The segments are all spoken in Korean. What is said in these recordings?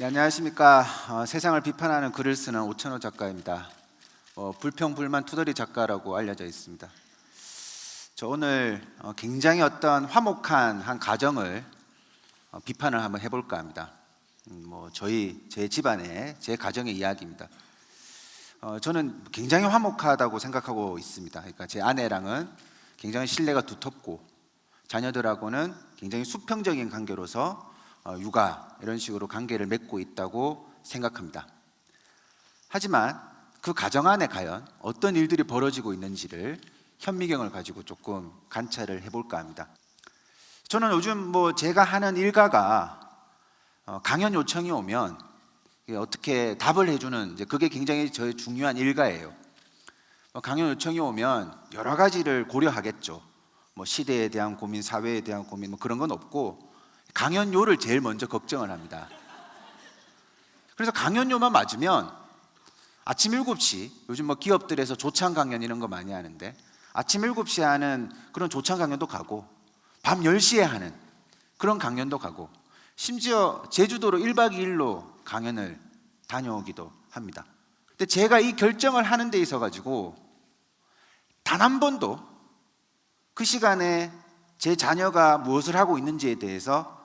네, 안녕하십니까. 어, 세상을 비판하는 글을 쓰는 오천호 작가입니다. 어, 불평 불만 투덜이 작가라고 알려져 있습니다. 저 오늘 어, 굉장히 어떤 화목한 한 가정을 어, 비판을 한번 해볼까 합니다. 음, 뭐 저희 제 집안의 제 가정의 이야기입니다. 어, 저는 굉장히 화목하다고 생각하고 있습니다. 그러니까 제 아내랑은 굉장히 신뢰가 두텁고 자녀들하고는 굉장히 수평적인 관계로서 어, 육아 이런 식으로 관계를 맺고 있다고 생각합니다. 하지만 그 가정 안에 과연 어떤 일들이 벌어지고 있는지를 현미경을 가지고 조금 관찰을 해볼까 합니다. 저는 요즘 뭐 제가 하는 일가가 어, 강연 요청이 오면 어떻게 답을 해주는 그게 굉장히 저의 중요한 일가예요. 어, 강연 요청이 오면 여러 가지를 고려하겠죠. 뭐 시대에 대한 고민, 사회에 대한 고민 뭐 그런 건 없고 강연료를 제일 먼저 걱정을 합니다. 그래서 강연료만 맞으면 아침 7시 요즘 뭐 기업들에서 조창 강연 이런 거 많이 하는데 아침 7시에 하는 그런 조창 강연도 가고 밤 10시에 하는 그런 강연도 가고 심지어 제주도로 1박 2일로 강연을 다녀오기도 합니다. 근데 제가 이 결정을 하는 데 있어 가지고 단 한 번도 그 시간에 제 자녀가 무엇을 하고 있는지에 대해서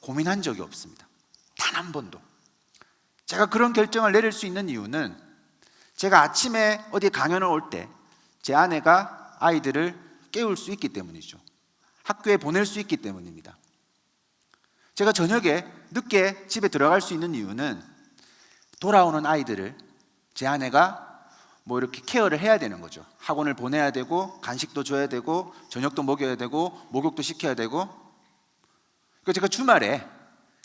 고민한 적이 없습니다. 단 한 번도. 제가 그런 결정을 내릴 수 있는 이유는 제가 아침에 어디 강연을 올 때 제 아내가 아이들을 깨울 수 있기 때문이죠. 학교에 보낼 수 있기 때문입니다. 제가 저녁에 늦게 집에 들어갈 수 있는 이유는 돌아오는 아이들을 제 아내가 뭐 이렇게 케어를 해야 되는 거죠. 학원을 보내야 되고 간식도 줘야 되고 저녁도 먹여야 되고 목욕도 시켜야 되고. 그러니까 제가 주말에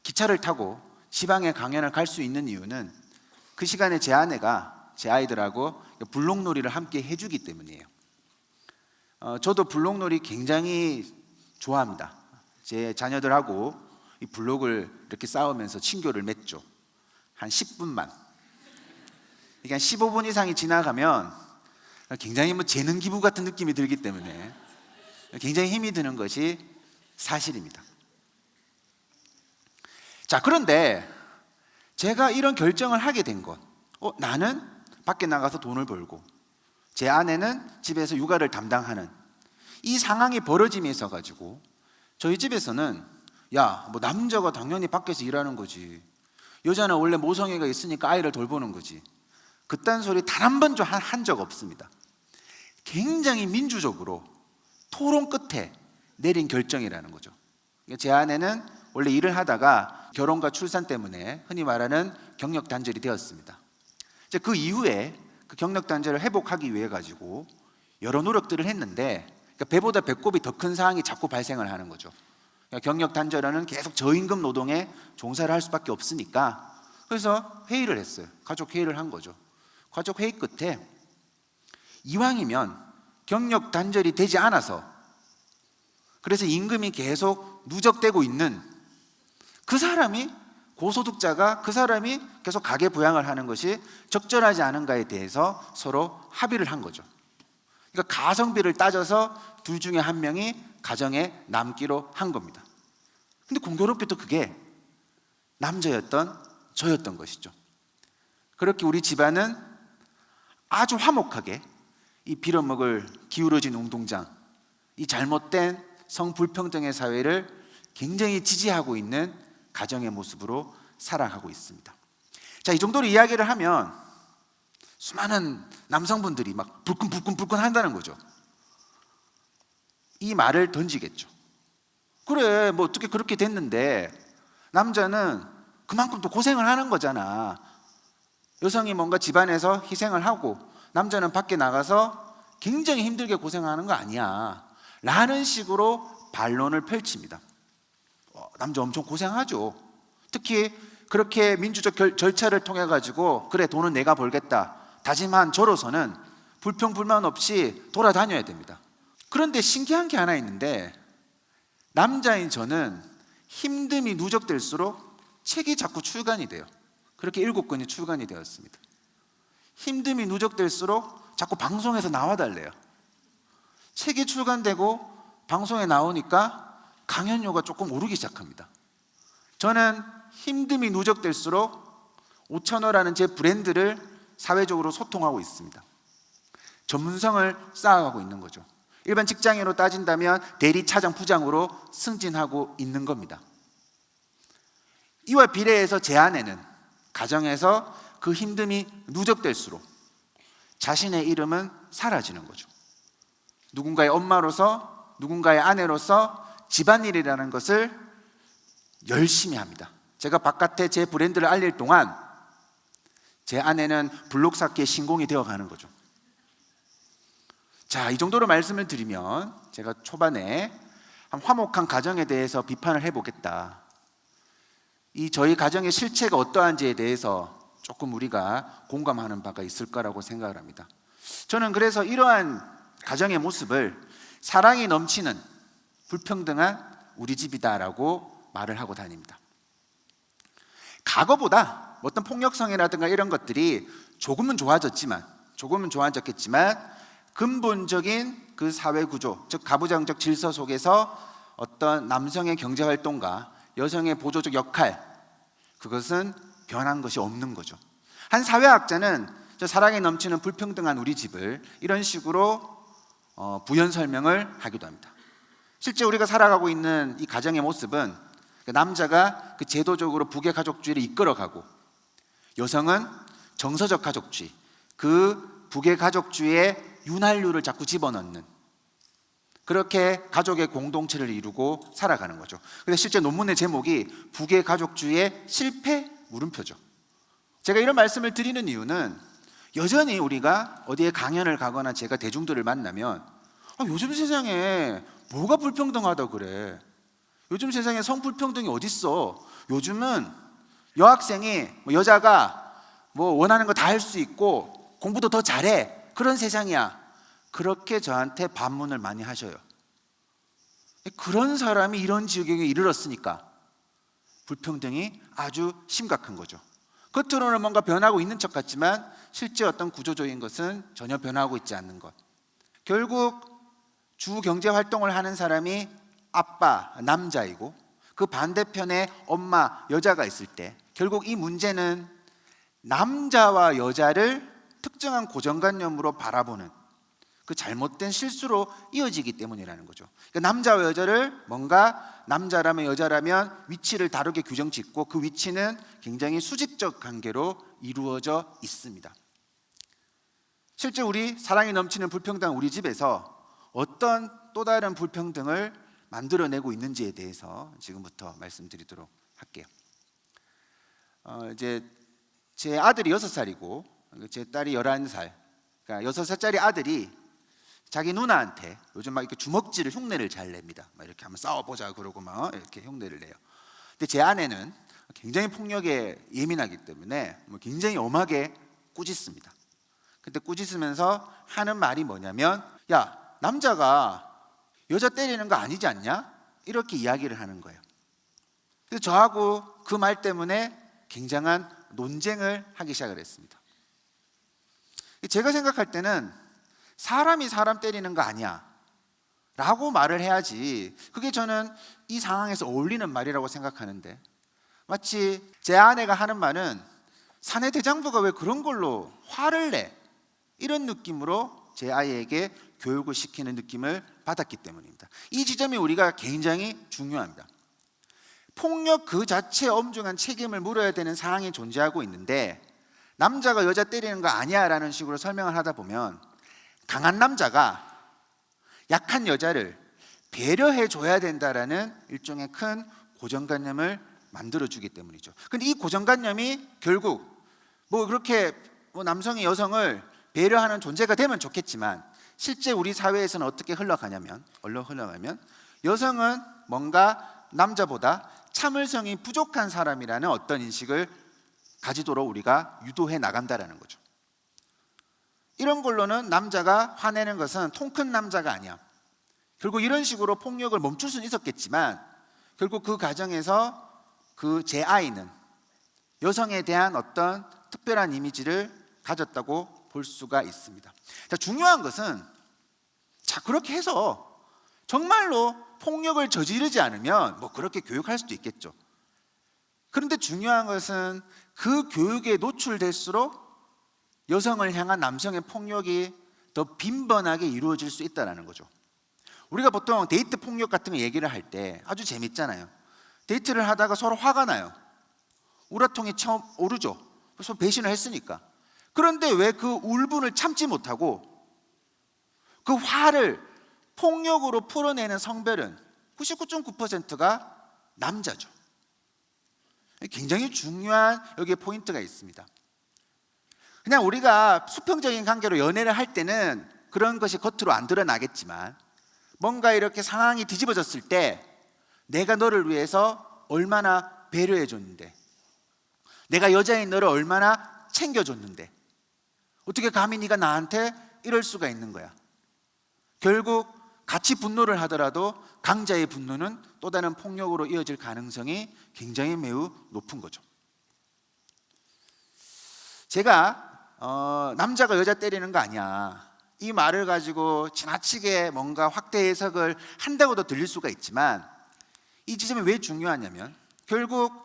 기차를 타고 지방에 강연을 갈 수 있는 이유는 그 시간에 제 아내가 제 아이들하고 블록놀이를 함께 해주기 때문이에요. 어, 저도 블록놀이 굉장히 좋아합니다. 제 자녀들하고 이 블록을 이렇게 싸우면서 친교를 맺죠. 한 10분만. 이게 한 15분 이상이 지나가면 굉장히 뭐 재능 기부 같은 느낌이 들기 때문에 굉장히 힘이 드는 것이 사실입니다. 자, 그런데 제가 이런 결정을 하게 된 것, 어, 나는 밖에 나가서 돈을 벌고 제 아내는 집에서 육아를 담당하는 이 상황이 있어 가지고 저희 집에서는 야, 뭐 남자가 당연히 밖에서 일하는 거지. 여자는 원래 모성애가 있으니까 아이를 돌보는 거지. 그딴 소리 단 한 번도 한적 없습니다. 굉장히 민주적으로 토론 끝에 내린 결정이라는 거죠. 그러니까 제 아내는 원래 일을 하다가 결혼과 출산 때문에 흔히 말하는 경력 단절이 되었습니다. 이제 그 이후에 그 경력 단절을 회복하기 위해 가지고 여러 노력들을 했는데 그러니까 배보다 배꼽이 더 큰 상황이 자꾸 발생을 하는 거죠. 그러니까 경력 단절은 계속 저임금 노동에 종사를 할 수밖에 없으니까 그래서 회의를 했어요. 가족 회의를 한 거죠. 가족 회의 끝에 이왕이면 경력 단절이 되지 않아서 그래서 임금이 계속 누적되고 있는 그 사람이 고소득자가 그 사람이 계속 가계 부양을 하는 것이 적절하지 않은가에 대해서 서로 합의를 한 거죠. 그러니까 가성비를 따져서 둘 중에 한 명이 가정에 남기로 한 겁니다. 근데 공교롭게도 그게 남자였던 저였던 것이죠. 그렇게 우리 집안은 아주 화목하게 이 빌어먹을 기울어진 운동장, 이 잘못된 성불평등의 사회를 굉장히 지지하고 있는 가정의 모습으로 살아가고 있습니다. 자, 이 정도로 이야기를 하면 수많은 남성분들이 막 불끈불끈불끈 한다는 거죠. 이 말을 던지겠죠. 그래, 뭐 어떻게 그렇게 됐는데 남자는 그만큼 또 고생을 하는 거잖아. 여성이 뭔가 집안에서 희생을 하고 남자는 밖에 나가서 굉장히 힘들게 고생하는 거 아니야. 라는 식으로 반론을 펼칩니다. 어, 남자 엄청 고생하죠. 특히 그렇게 민주적 결, 절차를 통해 가지고 그래 돈은 내가 벌겠다 다짐한 저로서는 불평 불만 없이 돌아다녀야 됩니다. 그런데 신기한 게 하나 있는데 남자인 저는 힘듦이 누적될수록 책이 자꾸 출간이 돼요. 그렇게 일곱 권이 출간이 되었습니다. 힘듦이 누적될수록 자꾸 방송에서 나와달래요. 책이 출간되고 방송에 나오니까 강연료가 조금 오르기 시작합니다. 저는 힘듦이 누적될수록 5천호라는 제 브랜드를 사회적으로 소통하고 있습니다. 전문성을 쌓아가고 있는 거죠. 일반 직장인으로 따진다면 대리 차장 부장으로 승진하고 있는 겁니다. 이와 비례해서 제 아내는 가정에서 그 힘듦이 누적될수록 자신의 이름은 사라지는 거죠. 누군가의 엄마로서 누군가의 아내로서 집안일이라는 것을 열심히 합니다. 제가 바깥에 제 브랜드를 알릴 동안 제 아내는 블록 쌓기의 신공이 되어 가는 거죠. 자, 이 정도로 말씀을 드리면 제가 초반에 한 화목한 가정에 대해서 비판을 해보겠다. 이 저희 가정의 실체가 어떠한지에 대해서 조금 우리가 공감하는 바가 있을 거라고 생각을 합니다. 저는 그래서 이러한 가정의 모습을 사랑이 넘치는 불평등한 우리 집이다라고 말을 하고 다닙니다. 과거보다 어떤 폭력성이라든가 이런 것들이 조금은 좋아졌지만 조금은 좋아졌겠지만 근본적인 그 사회 구조, 즉 가부장적 질서 속에서 어떤 남성의 경제 활동과 여성의 보조적 역할 그것은 변한 것이 없는 거죠. 한 사회학자는 저 사랑에 넘치는 불평등한 우리 집을 이런 식으로 어, 부연 설명을 하기도 합니다. 실제 우리가 살아가고 있는 이 가정의 모습은 그 남자가 그 제도적으로 부계 가족주의를 이끌어가고 여성은 정서적 가족주의, 그 부계 가족주의의 윤활유를 자꾸 집어넣는 그렇게 가족의 공동체를 이루고 살아가는 거죠. 근데 실제 논문의 제목이 부계 가족주의의 실패 물음표죠. 제가 이런 말씀을 드리는 이유는 여전히 우리가 어디에 강연을 가거나 제가 대중들을 만나면 아, 요즘 세상에 뭐가 불평등하다 그래. 요즘 세상에 성불평등이 어딨어. 요즘은 여학생이 뭐 여자가 뭐 원하는 거 다 할 수 있고 공부도 더 잘해. 그런 세상이야. 그렇게 저한테 반문을 많이 하셔요. 그런 사람이 이런 지경에 이르렀으니까 불평등이 아주 심각한 거죠. 겉으로는 뭔가 변하고 있는 척 같지만 실제 어떤 구조적인 것은 전혀 변하고 있지 않는 것. 결국 주 경제 활동을 하는 사람이 아빠 남자이고 그 반대편에 엄마 여자가 있을 때 결국 이 문제는 남자와 여자를 특정한 고정관념으로 바라보는 그 잘못된 실수로 이어지기 때문이라는 거죠. 그러니까 남자와 여자를 뭔가 남자라면 여자라면 위치를 다르게 규정 짓고 그 위치는 굉장히 수직적 관계로 이루어져 있습니다. 실제 우리 사랑이 넘치는 불평등 우리 집에서 어떤 또 다른 불평등을 만들어내고 있는지에 대해서 지금부터 말씀드리도록 할게요. 어, 이제 제 아들이 여섯 살이고 제 딸이 열한 살. 그러니까 여섯 살짜리 아들이 자기 누나한테 요즘 막 이렇게 주먹질을 흉내를 잘 냅니다. 막 이렇게 한번 싸워보자 그러고 막 이렇게 흉내를 내요. 근데 제 아내는 굉장히 폭력에 예민하기 때문에 뭐 굉장히 엄하게 꾸짖습니다. 근데 꾸짖으면서 하는 말이 뭐냐면 야 남자가 여자 때리는 거 아니지 않냐? 이렇게 이야기를 하는 거예요. 그래서 저하고 그 말 때문에 굉장한 논쟁을 하기 시작을 했습니다. 제가 생각할 때는 사람이 사람 때리는 거 아니야. 라고 말을 해야지. 그게 저는 이 상황에서 어울리는 말이라고 생각하는데. 마치 제 아내가 하는 말은 사내 대장부가 왜 그런 걸로 화를 내? 이런 느낌으로 제 아이에게 교육을 시키는 느낌을 받았기 때문입니다. 이 지점이 우리가 굉장히 중요합니다. 폭력 그 자체에 엄중한 책임을 물어야 되는 상황이 존재하고 있는데 남자가 여자 때리는 거 아니야 라는 식으로 설명을 하다 보면 강한 남자가 약한 여자를 배려해 줘야 된다라는 일종의 큰 고정관념을 만들어 주기 때문이죠. 근데 이 고정관념이 결국 뭐 그렇게 뭐 남성이 여성을 배려하는 존재가 되면 좋겠지만 실제 우리 사회에서는 어떻게 흘러가냐면 얼로 흘러가면 여성은 뭔가 남자보다 참을성이 부족한 사람이라는 어떤 인식을 가지도록 우리가 유도해 나간다라는 거죠. 이런 걸로는 남자가 화내는 것은 통 큰 남자가 아니야. 결국 이런 식으로 폭력을 멈출 수는 있었겠지만 결국 그 과정에서 그 제 아이는 여성에 대한 어떤 특별한 이미지를 가졌다고 볼 수가 있습니다. 자, 중요한 것은 자 그렇게 해서 정말로 폭력을 저지르지 않으면 뭐 그렇게 교육할 수도 있겠죠. 그런데 중요한 것은 그 교육에 노출될수록 여성을 향한 남성의 폭력이 더 빈번하게 이루어질 수 있다는 거죠. 우리가 보통 데이트 폭력 같은 거 얘기를 할 때 아주 재밌잖아요. 데이트를 하다가 서로 화가 나요. 우라통이 처음 오르죠. 그래서 배신을 했으니까. 그런데 왜 그 울분을 참지 못하고 그 화를 폭력으로 풀어내는 성별은 99.9%가 남자죠. 굉장히 중요한 여기에 포인트가 있습니다. 그냥 우리가 수평적인 관계로 연애를 할 때는 그런 것이 겉으로 안 드러나겠지만 뭔가 이렇게 상황이 뒤집어졌을 때 내가 너를 위해서 얼마나 배려해 줬는데 내가 여자인 너를 얼마나 챙겨줬는데 어떻게 감히 네가 나한테 이럴 수가 있는 거야? 결국 같이 분노를 하더라도 강자의 분노는 또 다른 폭력으로 이어질 가능성이 굉장히 매우 높은 거죠. 제가 어, 남자가 여자 때리는 거 아니야. 이 말을 가지고 지나치게 뭔가 확대 해석을 한다고도 들릴 수가 있지만 이 지점이 왜 중요하냐면 결국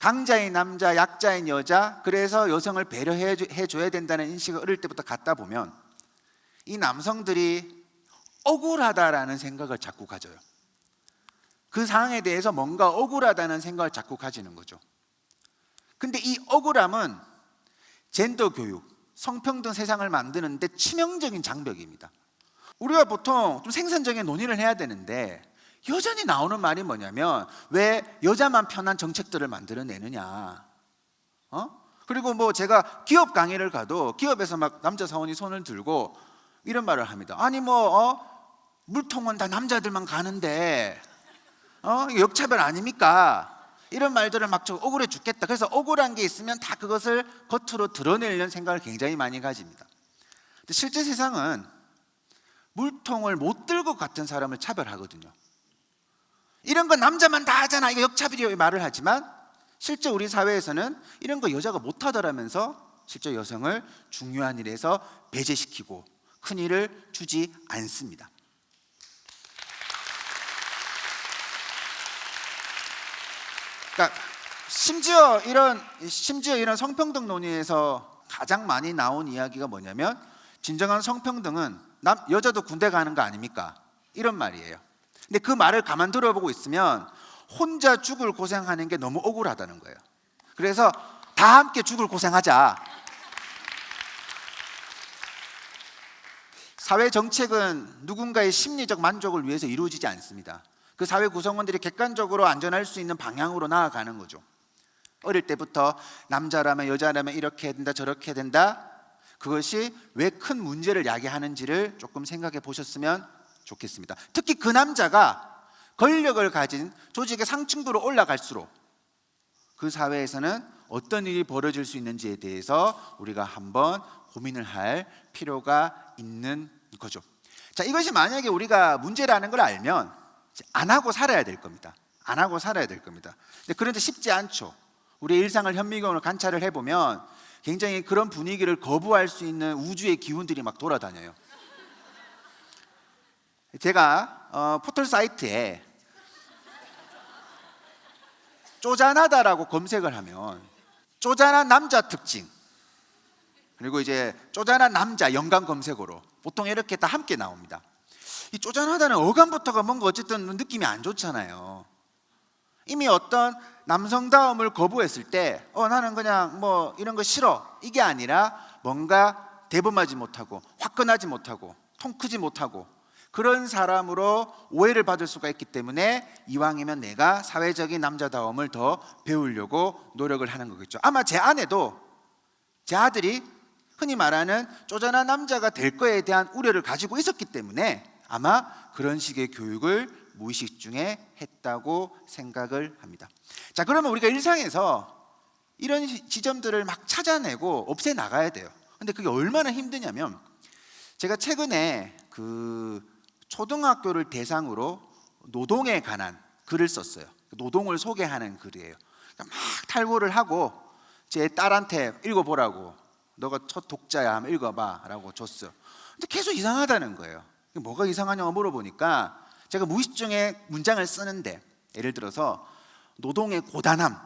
강자인 남자, 약자인 여자, 그래서 여성을 배려해 줘- 해줘야 된다는 인식을 어릴 때부터 갖다 보면 이 남성들이 억울하다라는 생각을 자꾸 가져요. 그 상황에 대해서 뭔가 억울하다는 생각을 자꾸 가지는 거죠. 근데 이 억울함은 젠더 교육, 성평등 세상을 만드는데 치명적인 장벽입니다. 우리가 보통 좀 생산적인 논의를 해야 되는데 여전히 나오는 말이 뭐냐면 왜 여자만 편한 정책들을 만들어내느냐. 어? 그리고 뭐 제가 기업 강의를 가도 기업에서 막 남자 사원이 손을 들고 이런 말을 합니다. 아니 뭐 어? 물통은 다 남자들만 가는데 어? 역차별 아닙니까? 이런 말들을 막 저 억울해 죽겠다. 그래서 억울한 게 있으면 다 그것을 겉으로 드러내려는 생각을 굉장히 많이 가집니다. 실제 세상은 물통을 못 들고 같은 사람을 차별하거든요. 이런 거 남자만 다 하잖아. 이거 역차별이요. 말을 하지만 실제 우리 사회에서는 이런 거 여자가 못 하더라면서 실제 여성을 중요한 일에서 배제시키고 큰 일을 주지 않습니다. 그러니까 심지어 이런 심지어 이런 성평등 논의에서 가장 많이 나온 이야기가 뭐냐면 진정한 성평등은 남 여자도 군대 가는 거 아닙니까? 이런 말이에요. 근데 그 말을 가만 들어보고 있으면 혼자 죽을 고생하는 게 너무 억울하다는 거예요. 그래서 다 함께 죽을 고생하자. 사회 정책은 누군가의 심리적 만족을 위해서 이루어지지 않습니다. 그 사회 구성원들이 객관적으로 안전할 수 있는 방향으로 나아가는 거죠. 어릴 때부터 남자라면 여자라면 이렇게 해야 된다 저렇게 해야 된다 그것이 왜 큰 문제를 야기하는지를 조금 생각해 보셨으면 좋겠습니다. 특히 그 남자가 권력을 가진 조직의 상층부로 올라갈수록 그 사회에서는 어떤 일이 벌어질 수 있는지에 대해서 우리가 한번 고민을 할 필요가 있는 거죠. 자, 이것이 만약에 우리가 문제라는 걸 알면 안 하고 살아야 될 겁니다. 안 하고 살아야 될 겁니다. 그런데 쉽지 않죠. 우리 일상을 현미경으로 관찰을 해보면 굉장히 그런 분위기를 거부할 수 있는 우주의 기운들이 막 돌아다녀요. 제가 어, 포털 사이트에 쪼잔하다라고 검색을 하면 쪼잔한 남자 특징 그리고 이제 쪼잔한 남자 연관 검색어로 보통 이렇게 다 함께 나옵니다. 이 쪼잔하다는 어감부터가 뭔가 어쨌든 느낌이 안 좋잖아요. 이미 어떤 남성다움을 거부했을 때, 어, 나는 그냥 뭐 이런 거 싫어. 이게 아니라 뭔가 대범하지 못하고, 화끈하지 못하고, 통 크지 못하고, 그런 사람으로 오해를 받을 수가 있기 때문에 이왕이면 내가 사회적인 남자다움을 더 배우려고 노력을 하는 거겠죠. 아마 제 아내도 제 아들이 흔히 말하는 쪼잔한 남자가 될 거에 대한 우려를 가지고 있었기 때문에 아마 그런 식의 교육을 무의식 중에 했다고 생각을 합니다. 자, 그러면 우리가 일상에서 이런 시- 지점들을 막 찾아내고 없애 나가야 돼요. 근데 그게 얼마나 힘드냐면 제가 최근에 그 초등학교를 대상으로 노동에 관한 글을 썼어요. 노동을 소개하는 글이에요. 그러니까 막 탈고를 하고 제 딸한테 읽어보라고 너가 첫 독자야 하면 읽어봐라고 줬어요. 근데 계속 이상하다는 거예요. 뭐가 이상하냐고 물어보니까 제가 무의식 중에 문장을 쓰는데 예를 들어서 노동의 고단함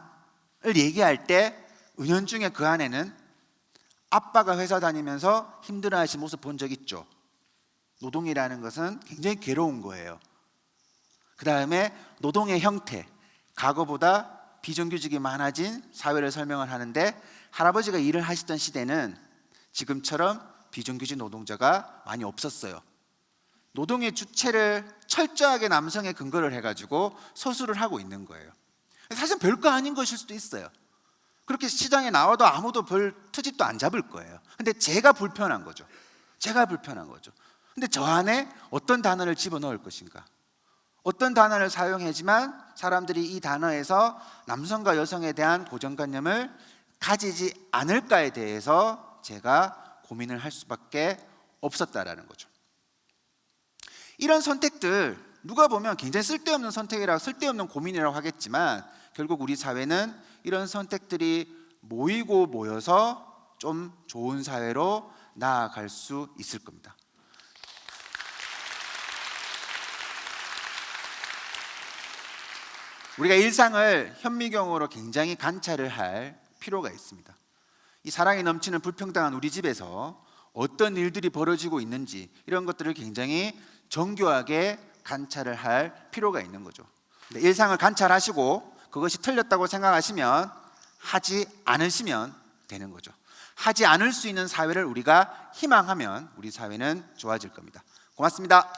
얘기할 때 은연중에 그 안에는 아빠가 회사 다니면서 힘들어하신 모습 본 적 있죠. 노동이라는 것은 굉장히 괴로운 거예요. 그 다음에 노동의 형태, 과거보다 비정규직이 많아진 사회를 설명을 하는데 할아버지가 일을 하시던 시대는 지금처럼 비정규직 노동자가 많이 없었어요. 노동의 주체를 철저하게 남성의 근거를 해가지고 서술을 하고 있는 거예요. 사실 별거 아닌 것일 수도 있어요. 그렇게 시장에 나와도 아무도 별 트집도 안 잡을 거예요. 근데 제가 불편한 거죠. 제가 불편한 거죠. 근데 저 안에 어떤 단어를 집어넣을 것인가? 어떤 단어를 사용하지만 사람들이 이 단어에서 남성과 여성에 대한 고정관념을 가지지 않을까에 대해서 제가 고민을 할 수밖에 없었다라는 거죠. 이런 선택들 누가 보면 굉장히 쓸데없는 선택이라고 쓸데없는 고민이라고 하겠지만 결국 우리 사회는 이런 선택들이 모이고 모여서 좀 좋은 사회로 나아갈 수 있을 겁니다. 우리가 일상을 현미경으로 굉장히 관찰을 할 필요가 있습니다. 이 사랑이 넘치는 불평등한 우리 집에서 어떤 일들이 벌어지고 있는지 이런 것들을 굉장히 정교하게 관찰을 할 필요가 있는 거죠. 일상을 관찰하시고 그것이 틀렸다고 생각하시면 하지 않으시면 되는 거죠. 하지 않을 수 있는 사회를 우리가 희망하면 우리 사회는 좋아질 겁니다. 고맙습니다.